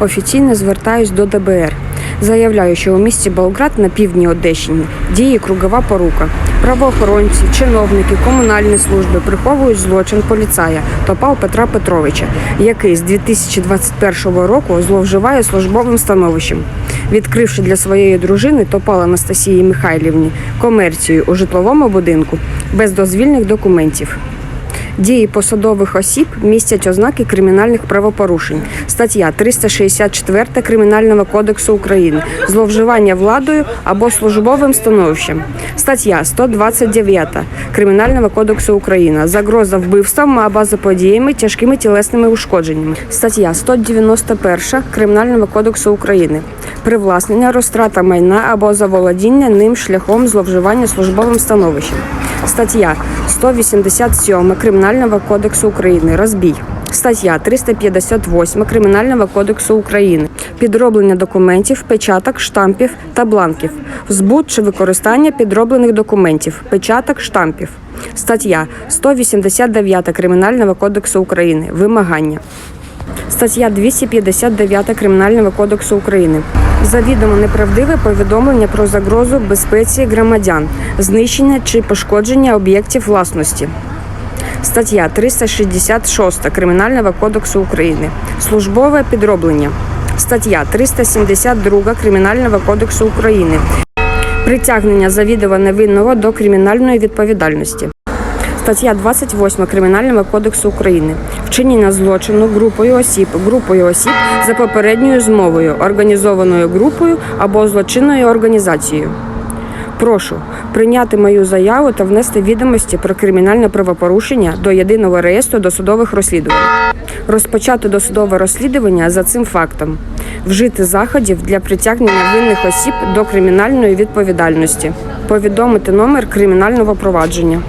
Офіційно звертаюсь до ДБР. Заявляю, що у місті Болград на півдні Одещини діє кругова порука. Правоохоронці, чиновники, комунальні служби приховують злочин поліцая Топал Петра Петровича, який з 2021 року зловживає службовим становищем, відкривши для своєї дружини Топал Анастасії Михайлівні комерцію у житловому будинку без дозвільних документів. Дії посадових осіб містять ознаки кримінальних правопорушень. Стаття 364 Кримінального кодексу України зловживання владою або службовим становищем. Стаття 129 Кримінального кодексу України загроза вбивством або заподіями тяжкими тілесними ушкодженнями. Стаття 191 Кримінального кодексу України привласнення, розтрата майна або заволодіння ним шляхом зловживання службовим становищем. Стаття 187 Кримінального кодексу України розбій. Стаття 358 Кримінального кодексу України підроблення документів, печаток, штампів та бланків, збут чи використання підроблених документів, печаток, штампів. Стаття 189 Кримінального кодексу України вимагання. Стаття 259 Кримінального кодексу України. Завідомо неправдиве повідомлення про загрозу безпеці громадян, знищення чи пошкодження об'єктів власності. Стаття 366 Кримінального кодексу України. Службове підроблення. Стаття 372 Кримінального кодексу України. Притягнення завідомо невинного до кримінальної відповідальності. Стаття 28 Кримінального кодексу України. Вчинення злочину групою осіб, групою осіб за попередньою змовою, організованою групою або злочинною організацією. Прошу прийняти мою заяву та внести відомості про кримінальне правопорушення до єдиного реєстру досудових розслідувань. Розпочати досудове розслідування за цим фактом. Вжити заходів для притягнення винних осіб до кримінальної відповідальності. Повідомити номер кримінального провадження.